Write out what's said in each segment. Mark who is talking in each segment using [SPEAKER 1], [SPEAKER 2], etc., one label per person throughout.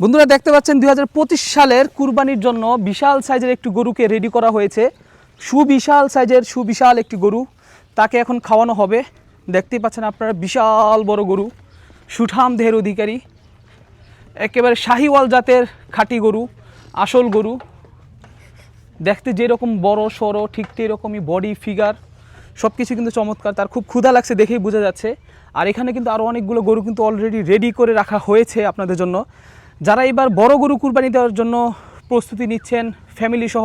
[SPEAKER 1] বন্ধুরা দেখতে পাচ্ছেন দু হাজার পঁচিশ সালের কুরবানির জন্য বিশাল সাইজের একটি গরুকে রেডি করা হয়েছে। সুবিশাল সাইজের সুবিশাল একটি গরু। তাকে এখন খাওয়ানো হবে। দেখতেই পাচ্ছেন আপনারা, বিশাল বড় গরু। সুঠাম দেহের অধিকারী। একেবারে শাহিওয়াল জাতের খাঁটি গরু, আসল গরু। দেখতে যেরকম বড় সড়ো ঠিক এরকমই বডি ফিগার সব কিছু কিন্তু চমৎকার। তার খুব ক্ষুধা লাগছে দেখেই বোঝা যাচ্ছে। আর এখানে কিন্তু আরও অনেকগুলো গরু কিন্তু অলরেডি রেডি করে রাখা হয়েছে আপনাদের জন্য। যারা এবার বড় গরু কুরবানি দেওয়ার জন্য প্রস্তুতি নিচ্ছেন ফ্যামিলি সহ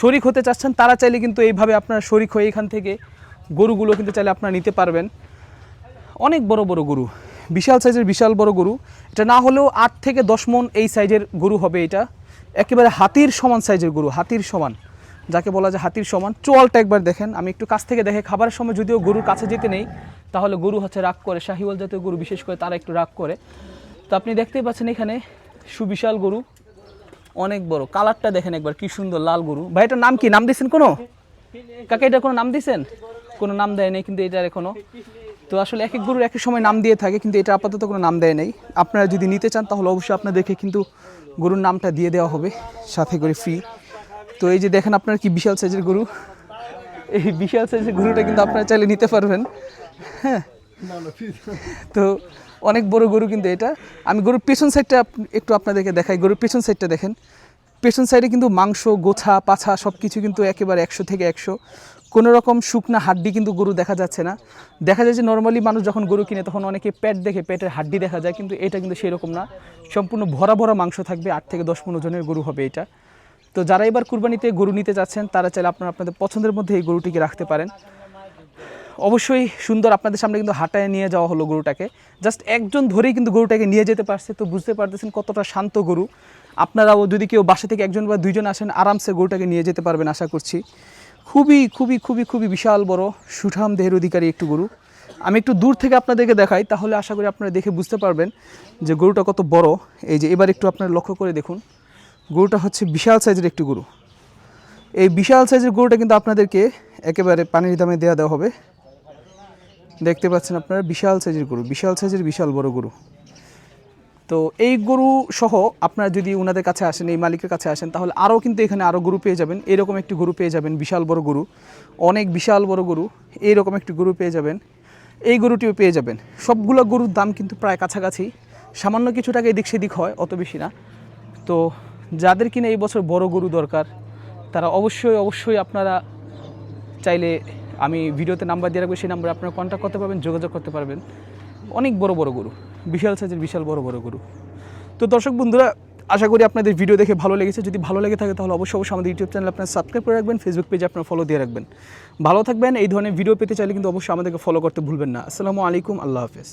[SPEAKER 1] শরিক হতে চাচ্ছেন, তারা চাইলে কিন্তু এইভাবে আপনারা শরিক হয়ে এখান থেকে গরুগুলো কিন্তু চাইলে আপনারা নিতে পারবেন। অনেক বড় বড় গরু, বিশাল সাইজের বিশাল বড় গরু। এটা না হলেও আট থেকে দশ মন এই সাইজের গরু হবে এটা। একেবারে হাতির সমান সাইজের গরু, হাতির সমান। যাকে বলা যায় হাতির সমান। চোয়ালটা একবার দেখেন, আমি একটু কাছ থেকে দেখে খাবারের সময় যদিও গরুর কাছে যেতে নেই, তাহলে গরু হচ্ছে রাগ করে, শাহিওয়াল জাতীয় গরু বিশেষ করে তারা একটু রাগ করে। তো আপনি দেখতেই পাচ্ছেন এখানে সুবিশাল গরু। অনেক বড়। কালারটা দেখেন একবার, কি সুন্দর লাল গরু। ভাই, এটার নাম কি? নাম দিয়েছেন কোনো? কাকা, এটা কোনো নাম দিয়েছেন কোনো নাম দেয় নাই, কিন্তু এটার এখনও। তো আসলে এক এক গরুর এক এক সময় নাম দিয়ে থাকে, কিন্তু এটা আপাতত কোনো নাম দেয় নাই। আপনারা যদি নিতে চান, তাহলে অবশ্যই আপনাদেরকে কিন্তু গরুর নামটা দিয়ে দেওয়া হবে, সাথে করে ফ্রি তো এই যে দেখেন আপনার কি বিশাল সাইজের গরু। এই বিশাল সাইজের গরুটা কিন্তু আপনারা চাইলে নিতে পারবেন। হ্যাঁ। তো অনেক বড় গরু কিন্তু এটা। আমি গরুর পেছন সাইডটা একটু আপনাদেরকে দেখাই। গরুর পেছন সাইডটা দেখেন। পেছন সাইডে কিন্তু মাংস, গোছা, পাছা সব কিছু কিন্তু একেবারে একশো থেকে একশো। কোনো রকম শুকনা হাড্ডি কিন্তু গরু দেখা যাচ্ছে না। দেখা যায় যে নর্মালি মানুষ যখন গরু কিনে, তখন অনেকে পেট দেখে পেটের হাড্ডি দেখা যায়, কিন্তু এটা কিন্তু সেরকম না। সম্পূর্ণ ভরা ভরা মাংস থাকবে, আট থেকে দশ পনেরো জনের গরু হবে এটা। তো যারা এবার কুরবানিতে গরু নিতে যাচ্ছেন, তারা চাইলে আপনারা আপনাদের পছন্দের মধ্যে এই গরুটিকে রাখতে পারেন। অবশ্যই সুন্দর আপনাদের সামনে কিন্তু হাঁটায় নিয়ে যাওয়া হলো গরুটাকে। জাস্ট একজন ধরেই কিন্তু গরুটাকে নিয়ে যেতে পারছে, তো বুঝতে পারতেছেন কতটা শান্ত গরু। আপনারাও যদি কেউ বাসা থেকে একজন বা দুইজন আসেন, আরামসে গরুটাকে নিয়ে যেতে পারবেন আশা করছি। খুবই খুবই খুবই খুবই বিশাল বড় সুঠাম দেহের অধিকারী একটু গরু। আমি একটু দূর থেকে আপনাদেরকে দেখাই, তাহলে আশা করি আপনারা দেখে বুঝতে পারবেন যে গরুটা কত বড়। এই যে এবার একটু আপনারা লক্ষ্য করে দেখুন, গরুটা হচ্ছে বিশাল সাইজের একটু গরু। এই বিশাল সাইজের গরুটা কিন্তু আপনাদেরকে একেবারে পানির দামে দেওয়া দেওয়া হবে। দেখতে পাচ্ছেন আপনারা, বিশাল সাইজের গরু, বিশাল সাইজের বিশাল বড় গরু। তো এই গরু সহ আপনারা যদি ওনাদের কাছে আসেন, এই মালিকের কাছে আসেন, তাহলে আরও কিন্তু এখানে আরও গরু পেয়ে যাবেন। এরকম একটি গরু পেয়ে যাবেন, বিশাল বড় গরু। অনেক বিশাল বড় গরু এইরকম একটি গরু পেয়ে যাবেন। এই গরুটিও পেয়ে যাবেন। সবগুলো গরুর দাম কিন্তু প্রায় কাছাকাছি। সামান্য কিছু টাকা এদিক সেদিক হয়, অত বেশি না। তো যাদের কিনা এই বছর বড় গরু দরকার, তারা অবশ্যই অবশ্যই আপনারা চাইলে আমি ভিডিওতে নাম্বার দিয়ে রাখব, সেই নাম্বারে আপনারা কন্ট্যাক্ট করতে পারবেন, যোগাযোগ করতে পারবেন। অনেক বড় বড় গরু, বিশাল সাইজের বিশাল বড় বড় গরু। তো দর্শক বন্ধুরা, আশা করি আপনাদের ভিডিও দেখে ভালো লেগেছে। যদি ভালো লেগে থাকে, তাহলে অবশ্যই অবশ্যই আমাদের ইউটিউব চ্যানেল আপনার সাবস্ক্রাইব করে রাখবেন ফেসবুক পেজে আপনার ফলো দিয়ে রাখবেন। ভালো থাকবেন, এই ধরনের ভিডিও পেতে চাইলে কিন্তু অবশ্যই আমাদেরকে ফলো করতে ভুলবেন না। আসসালামু আলাইকুম, আল্লাহ হাফেজ।